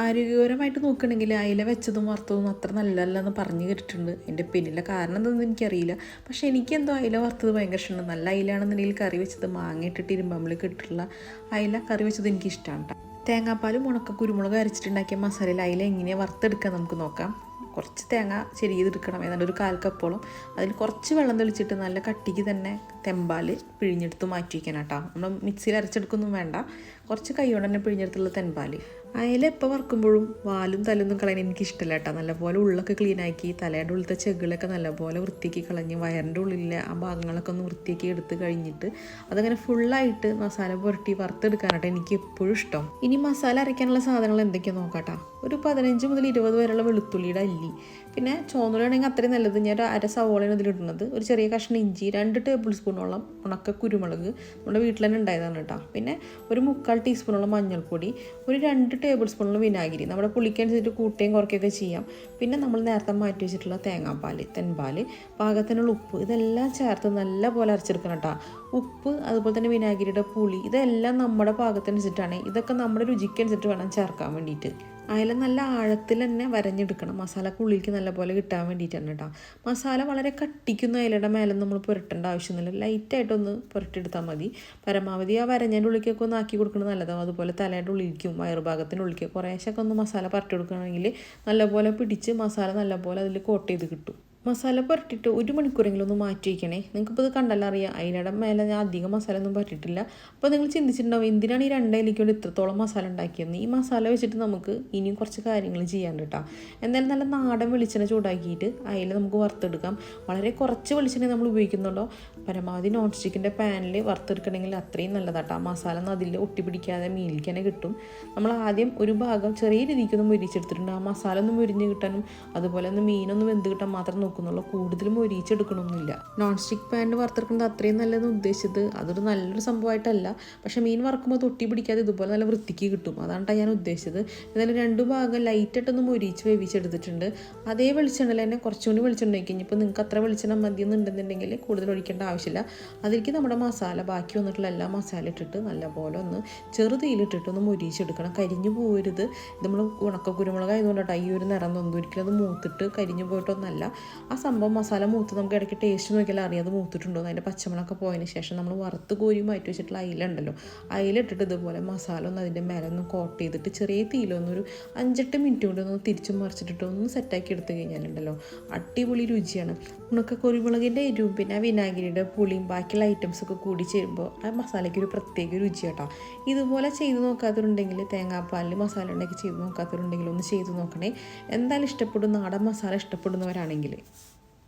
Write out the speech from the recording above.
ആരോഗ്യപരമായിട്ട് നോക്കുകയാണെങ്കിൽ അയില വെച്ചതും വറുത്തതും അത്ര നല്ലതല്ലെന്ന് പറഞ്ഞു കേട്ടിട്ടുണ്ട്. എന്റെ പിന്നിലെ കാരണം എന്തെന്ന് എനിക്കറിയില്ല. പക്ഷേ എനിക്കെന്തോ അയില വറുത്തത് ഭയങ്കര ഇഷ്ടമാണ് നല്ല അയിലാണെന്നുണ്ടെങ്കിൽ കറി വെച്ചത് മാങ്ങ ഇട്ടിട്ട് ഇരുമ്പമ്പളിക്ക് കിട്ടിട്ടുള്ള അയില കറി വെച്ചത് എനിക്ക് ഇഷ്ടമാണ് തേങ്ങാപ്പാലും ഉണക്ക കുരുമുളക് അരച്ചിട്ടുണ്ടാക്കിയ മസാലയിൽ അയില എങ്ങനെയാണ് വറുത്തെടുക്കുക നമുക്ക് നോക്കാം. കുറച്ച് തേങ്ങ ചെരിയതെടുക്കണം ഏതാണ്ട് ഒരു കാൽ കപ്പോളം അതിൽ കുറച്ച് വെള്ളം തെളിച്ചിട്ട് നല്ല കട്ടിക്ക് തന്നെ തെമ്പാൽ പിഴിഞ്ഞെടുത്ത് മാറ്റി വയ്ക്കണം കേട്ടോ നമ്മൾ മിക്സിയിൽ അരച്ചെടുക്കൊന്നും വേണ്ട. കുറച്ച് കൈ കൊണ്ട് തന്നെ പിഴിഞ്ഞെടുത്തുള്ള തെൻപാൽ അയല എപ്പോൾ വറുക്കുമ്പോഴും വാലും തലൊന്നും കളയാൻ എനിക്ക് ഇഷ്ടമല്ല കേട്ടോ. നല്ലപോലെ ഉള്ളൊക്കെ ക്ലീൻ ആക്കി തലയുടെ ഉള്ളിലത്തെ ചെകിളൊക്കെ നല്ലപോലെ വൃത്തിയാക്കി കളഞ്ഞ് വയറിന്റെ ഉള്ളിലെ ആ ഭാഗങ്ങളൊക്കെ ഒന്ന് വൃത്തിയാക്കി എടുത്ത് കഴിഞ്ഞിട്ട് അതങ്ങനെ ഫുള്ളായിട്ട് മസാല പുരട്ടി വറുത്തെടുക്കാനായിട്ട് എനിക്ക് എപ്പോഴും ഇഷ്ടം. ഇനി മസാല അരയ്ക്കാനുള്ള സാധനങ്ങൾ എന്തൊക്കെയാണ് നോക്കാട്ടാ ഒരു പതിനഞ്ച് മുതൽ ഇരുപത് വരെയുള്ള വെളുത്തുള്ളിയുടെ അല്ലി. പിന്നെ ചോന്നുള്ളിയാണെങ്കിൽ അത്രയും നല്ലത് ഞാൻ ഒരു അര സവോളയാണ് ഇതിലിടുന്നത് ഒരു ചെറിയ കഷ്ണം ഇഞ്ചി രണ്ട് ടേബിൾ സ്പൂണോളം ഉണക്ക കുരുമുളക് നമ്മുടെ വീട്ടിൽ തന്നെ ഉണ്ടായതാണ് കേട്ടോ. പിന്നെ ഒരു മുക്കാൽ ടീസ്പൂണോളം മഞ്ഞൾപ്പൊടി ഒരു രണ്ട് ടേബിൾ സ്പൂണിൽ വിനാഗിരി. നമ്മുടെ പുളിക്കനുസരിച്ച് കൂട്ടുകയും കുറയ്ക്കുകയൊക്കെ ചെയ്യാം. പിന്നെ നമ്മൾ നേരത്തെ മാറ്റി വെച്ചിട്ടുള്ള തേങ്ങാപ്പാൽ തെൻപാൽ പാകത്തിനുള്ള ഉപ്പ് ഇതെല്ലാം ചേർത്ത് നല്ല പോലെ അരച്ചെടുക്കണം കേട്ടോ ഉപ്പ് അതുപോലെ തന്നെ വിനാഗിരിയുടെ പുളി ഇതെല്ലാം നമ്മുടെ പാകത്തിനനുസരിച്ചിട്ടാണ്. ഇതൊക്കെ നമ്മുടെ രുചിക്കനുസരിച്ച് വേണം ചേർക്കാൻ വേണ്ടിയിട്ട്. അയല നല്ല ആഴത്തിൽ തന്നെ വരഞ്ഞെടുക്കണം. മസാലക്ക് ഉള്ളിലേക്ക് നല്ലപോലെ കിട്ടാൻ വേണ്ടിയിട്ടാണ് കേട്ടോ. മസാല വളരെ കട്ടിക്കുന്ന അയലയുടെ മേലെ നമ്മൾ പുരട്ടേണ്ട ആവശ്യമൊന്നുമില്ല. ലൈറ്റായിട്ടൊന്ന് പുരട്ടിയെടുത്താൽ മതി. പരമാവധി ആ വരഞ്ഞതിന്റെ ഉള്ളിലേക്കൊക്കെ ഒന്ന് ആക്കി കൊടുക്കുന്നത് നല്ലതാണ്. അതുപോലെ തലയുടെ ഉള്ളിലേക്കും വയറുഭാഗത്തിന്റെ ഉള്ളിലേക്ക് കുറേശ്ശൊക്കെ ഒന്ന് മസാല പുരട്ടി കൊടുക്കുകയാണെങ്കിൽ നല്ലപോലെ പിടിച്ച് മസാല നല്ലപോലെ അതിൽ കോട്ട് ചെയ്ത് കിട്ടും. മസാല പുരട്ടിയിട്ട് ഒരു മണിക്കൂറെങ്കിലും ഒന്ന് മാറ്റി വയ്ക്കണേ നിങ്ങൾക്കിപ്പോൾ ഇത് കണ്ടല്ലോ അറിയാം. അതിനിടെ മേലെ ഞാൻ അധികം മസാല ഒന്നും പറ്റിയിട്ടില്ല അപ്പോൾ നിങ്ങൾ ചിന്തിച്ചിട്ടുണ്ടാവും എന്തിനാണ് ഈ രണ്ടയിലേക്ക് ഇത്രത്തോളം മസാല ഉണ്ടാക്കിയെന്ന് ഈ മസാല വെച്ചിട്ട് നമുക്ക് ഇനിയും കുറച്ച് കാര്യങ്ങൾ ചെയ്യാൻ കേട്ടോ. എന്തായാലും നല്ല നാടൻ വെളിച്ചെണ്ണ ചൂടാക്കിയിട്ട് അതിൽ നമുക്ക് വറുത്തെടുക്കാം. വളരെ കുറച്ച് വെളിച്ചെണ്ണ നമ്മൾ ഉപയോഗിക്കുന്നുള്ളൂ പരമാവധി നോൺ സ്റ്റിക്കിന്റെ പാനിൽ വറുത്തെടുക്കണമെങ്കിൽ അത്രയും നല്ലതാട്ടോ മസാല ഒന്നും അതിൽ ഒട്ടിപ്പിടിക്കാതെ മീനിലേക്ക് തന്നെ കിട്ടും. നമ്മൾ ആദ്യം ഒരു ഭാഗം ചെറിയ രീതിക്കൊന്ന് മുരിച്ചെടുത്തിട്ടുണ്ട്. ആ മസാല ഒന്ന് മുരിഞ്ഞ് കിട്ടാനും അതുപോലെ ഒന്ന് മീനൊന്ന് വെന്ത് കിട്ടാൻ മാത്രം നോക്കുന്നുള്ളൂ കൂടുതലും മൊരിച്ചെടുക്കണമൊന്നുമില്ല നോൺ സ്റ്റിക്ക് പാൻ വറുത്തെടുക്കുന്നത് അത്രയും നല്ലതെന്ന് ഉദ്ദേശിച്ചത്. അതൊരു നല്ലൊരു സംഭവമായിട്ടല്ല പക്ഷേ മീൻ വറുക്കുമ്പോൾ തൊട്ടി പിടിക്കാതെ ഇതുപോലെ നല്ല വൃത്തിക്ക് കിട്ടും. അതാണ് ഞാൻ ഉദ്ദേശിച്ചത്. എന്നാലും രണ്ട് ഭാഗം ലൈറ്റായിട്ടൊന്ന് മൊരിച്ച് വേവിച്ചെടുത്തിട്ടുണ്ട്. അതേ വെളിച്ചെണ്ണയിൽ തന്നെ കുറച്ചുകൂടി വെളിച്ചെണ്ണ ഒഴിക്കും. ഇപ്പോൾ നിങ്ങൾക്ക് അത്ര വെളിച്ചെണ്ണ മതി എന്നുണ്ടെന്നുണ്ടെങ്കിൽ കൂടുതൽ ഒഴിക്കേണ്ട ആവശ്യമില്ല. അതിലേക്ക് നമ്മുടെ മസാല ബാക്കി വന്നിട്ടുള്ള എല്ലാ മസാല ഇട്ടിട്ട് നല്ലപോലെ ഒന്ന് ചെറുതീലിട്ടിട്ട് ഒന്ന് മൊരിച്ചെടുക്കണം. കരിഞ്ഞു പോരുത് നമ്മൾ ഉണക്ക കുരുമുളക് ആയതുകൊണ്ടാണ് ഈ ഒരു നിറം തോന്നുന്നു ഒരിക്കലും അത് മൂത്തിട്ട് കരിഞ്ഞു പോയിട്ടൊന്നല്ല. ആ സംഭവം മസാല മൂത്ത് നമുക്ക് ഇടയ്ക്ക് ടേസ്റ്റ് നോക്കിയാൽ അറിയാം. അത് മൂത്തിട്ടുണ്ടോ അതിന്റെ പച്ചമുളകൊക്കെ പോയതിന് ശേഷം നമ്മൾ വറുത്ത് കോരി മാറ്റി വെച്ചിട്ടുള്ള അയിലുണ്ടല്ലോ അയിലിട്ടിട്ട് ഇതുപോലെ മസാല ഒന്ന് അതിന്റെ മേലെ ഒന്ന് കോട്ട് ചെയ്തിട്ട് ചെറിയ തീയിലൊന്നൊരു അഞ്ചെട്ട് മിനിറ്റ് കൊണ്ട് ഒന്ന് തിരിച്ചു മറിച്ചിട്ടിട്ട് ഒന്ന് സെറ്റാക്കി എടുത്തു കഴിഞ്ഞാലുണ്ടല്ലോ. അടിപൊളി രുചിയാണ്. ഉണക്ക കുരുമുളകിന്റെ എരിവും പിന്നെ ആ വിനാഗിരിയുടെ പുളിയും ബാക്കിയുള്ള ഐറ്റംസൊക്കെ കൂടി ചേരുമ്പോൾ ആ മസാലയ്ക്ക് ഒരു പ്രത്യേക രുചി കേട്ടോ. ഇതുപോലെ ചെയ്ത് നോക്കാത്തവരുണ്ടെങ്കിൽ തേങ്ങാപ്പാലിൽ മസാല ഉണ്ടാക്കി ചെയ്ത് നോക്കാത്തവരുണ്ടെങ്കിൽ ഒന്ന് ചെയ്ത് നോക്കണേ. എന്തായാലും ഇഷ്ടപ്പെടും. നാടൻ മസാല ഇഷ്ടപ്പെടുന്നവരാണെങ്കിൽ.